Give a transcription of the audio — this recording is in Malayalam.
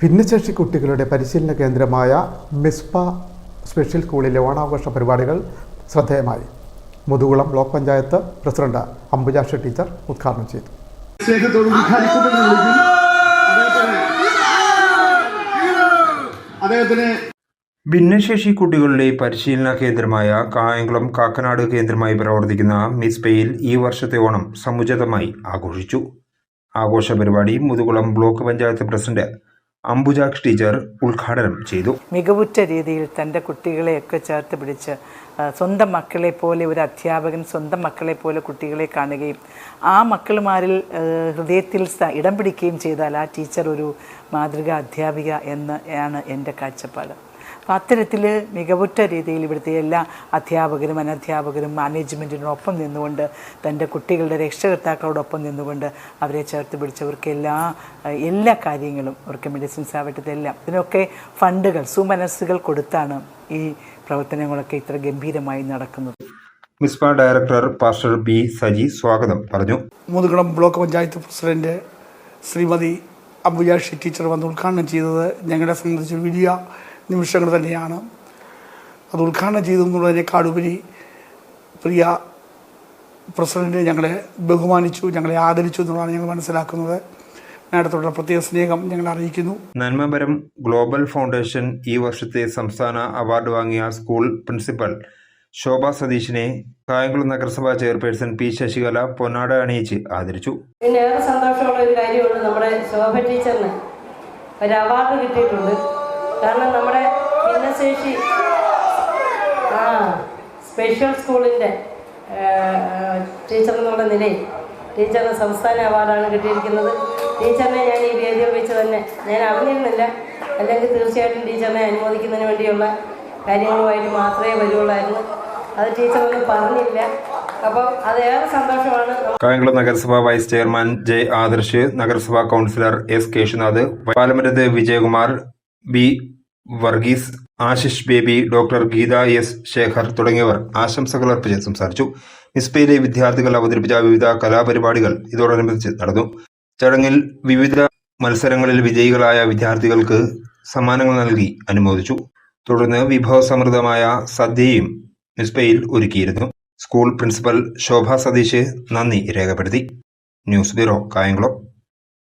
ഭിന്നശേഷി കുട്ടികളുടെ പരിശീലന കേന്ദ്രമായ മിസ്പ സ്പെഷ്യൽ സ്കൂളിലെ ഓണാഘോഷ പരിപാടികൾ ശ്രദ്ധേയമായി. Muthukulam block panchayat president Ambujaksha teacher ഉദ്ഘാടനം ചെയ്തു. അദ്ദേഹത്തിന് ഭിന്നശേഷി കുട്ടികളുടെ പരിശീലന കേന്ദ്രമായ കായംകുളം കാക്കനാട് കേന്ദ്രമായി പ്രവർത്തിക്കുന്ന മിസ്പയിൽ ഈ വർഷത്തെ ഓണം സമുചിതമായി ആഘോഷിച്ചു. ആഘോഷ പരിപാടി Muthukulam block panchayat president Ambujaksh teacher ഉദ്ഘാടനം ചെയ്തു. മികവുറ്റ രീതിയിൽ തന്റെ കുട്ടികളെയൊക്കെ ചേർത്ത് പിടിച്ച് സ്വന്തം മക്കളെ പോലെ ഒരു അധ്യാപകൻ സ്വന്തം മക്കളെ പോലെ കുട്ടികളെ കാണുകയും ആ മക്കളുമാരിൽ ഹൃദയത്തിൽ ഇടം പിടിക്കുകയും ചെയ്താൽ ആ ടീച്ചർ ഒരു മാതൃകാ അധ്യാപിക എന്ന് ആണ് എന്റെ കാഴ്ചപ്പാട്. അത്തരത്തിൽ മികവുറ്റ രീതിയിൽ ഇവിടുത്തെ എല്ലാ അധ്യാപകരും അനധ്യാപകരും മാനേജ്മെന്റിനൊപ്പം നിന്നുകൊണ്ട് തന്റെ കുട്ടികളുടെ രക്ഷകർത്താക്കളോടൊപ്പം നിന്നുകൊണ്ട് അവരെ ചേർത്ത് പിടിച്ചവർക്ക് എല്ലാ എല്ലാ കാര്യങ്ങളും അവർക്ക് മെഡിസിൻസ് ആവട്ടെ ഇതെല്ലാം ഇതിനൊക്കെ ഫണ്ടുകൾ സുമനസ്സുകൾ കൊടുത്താണ് ഈ പ്രവർത്തനങ്ങളൊക്കെ ഇത്ര ഗംഭീരമായി നടക്കുന്നത്. Misba director pastor B Saji സ്വാഗതം. പറഞ്ഞു. Muthukulam block panchayat president Srimathi Ambujakshi teacher വന്ന് ഉദ്ഘാടനം ചെയ്തത് ഞങ്ങളെ സംബന്ധിച്ച് വലിയ നിമിഷങ്ങൾ തന്നെയാണ്. അത് ഉദ്ഘാടനം ചെയ്തു എന്നുള്ളതിനേക്കാളുപരി പ്രിയ പ്രസിഡന്റ് ഞങ്ങളെ ബഹുമാനിച്ചു ഞങ്ങളെ ആദരിച്ചു എന്നുള്ളതാണ് ഞങ്ങൾ മനസ്സിലാക്കുന്നത്. മാഡത്തോടുള്ള പ്രത്യേക സ്നേഹം ഞങ്ങൾ അറിയിക്കുന്നു. നന്മപരം ഗ്ലോബൽ ഫൗണ്ടേഷൻ ഈ വർഷത്തെ സംസ്ഥാന അവാർഡ് വാങ്ങിയ സ്കൂൾ പ്രിൻസിപ്പൽ ശോഭ സതീഷിനെ കായംകുളം നഗരസഭാ ചെയർപേഴ്സൺ പി ശശികല പൊന്നാട അണിയിച്ച് ആദരിച്ചു. പിന്നെ ഏറെ സന്തോഷമുള്ള ഒരു കാര്യമുണ്ട് നമ്മുടെ ശോഭ ടീച്ചറിന്. ഒരു അവാർഡ് കിട്ടിയിട്ടുണ്ട്. കാരണം ഭിന്നശേഷി ആ സ്പെഷ്യൽ സ്കൂളിന്റെ ടീച്ചർ എന്നുള്ള നിലയിൽ. ടീച്ചറിന് സംസ്ഥാന അവാർഡാണ് കിട്ടിയിരിക്കുന്നത്. ടീച്ചറിനെ ഞാൻ ഈ വേദിയിൽ വെച്ച് തന്നെ ഞാൻ അറിഞ്ഞിരുന്നില്ല. അല്ലെങ്കിൽ തീർച്ചയായിട്ടും ടീച്ചറിനെ അനുമോദിക്കുന്നതിന് വേണ്ടിയുള്ള കാര്യങ്ങളുമായിട്ട് മാത്രമേ വരുള്ളായിരുന്നു അത് ടീച്ചറൊന്നും പറഞ്ഞില്ല. അപ്പോൾ അതേറെ സന്തോഷമാണ്. കായംകുളം നഗരസഭാ വൈസ് ചെയർമാൻ ജെ ആദർശ് നഗരസഭാ councillor S Keshunath Palamarath Vijayakumar B Varghese Ashish Baby doctor Geetha S Sekhar തുടങ്ങിയവർ ആശംസകൾ അർപ്പിച്ച് സംസാരിച്ചു. നിസ്പയിലെ വിദ്യാർത്ഥികൾ അവതരിപ്പിച്ച വിവിധ കലാപരിപാടികൾ ഇതോടനുബന്ധിച്ച് നടന്നു. ചടങ്ങിൽ വിവിധ മത്സരങ്ങളിൽ വിജയികളായ വിദ്യാർത്ഥികൾക്ക് സമ്മാനങ്ങൾ നൽകി അനുമോദിച്ചു. തുടർന്ന് വിഭവസമൃദ്ധമായ സദ്യയും മിസ്ബയിൽ ഒരുക്കിയിരുന്നു. സ്കൂൾ പ്രിൻസിപ്പൽ ശോഭ സതീഷ് നന്ദി രേഖപ്പെടുത്തി. News bureau Kayamkulam.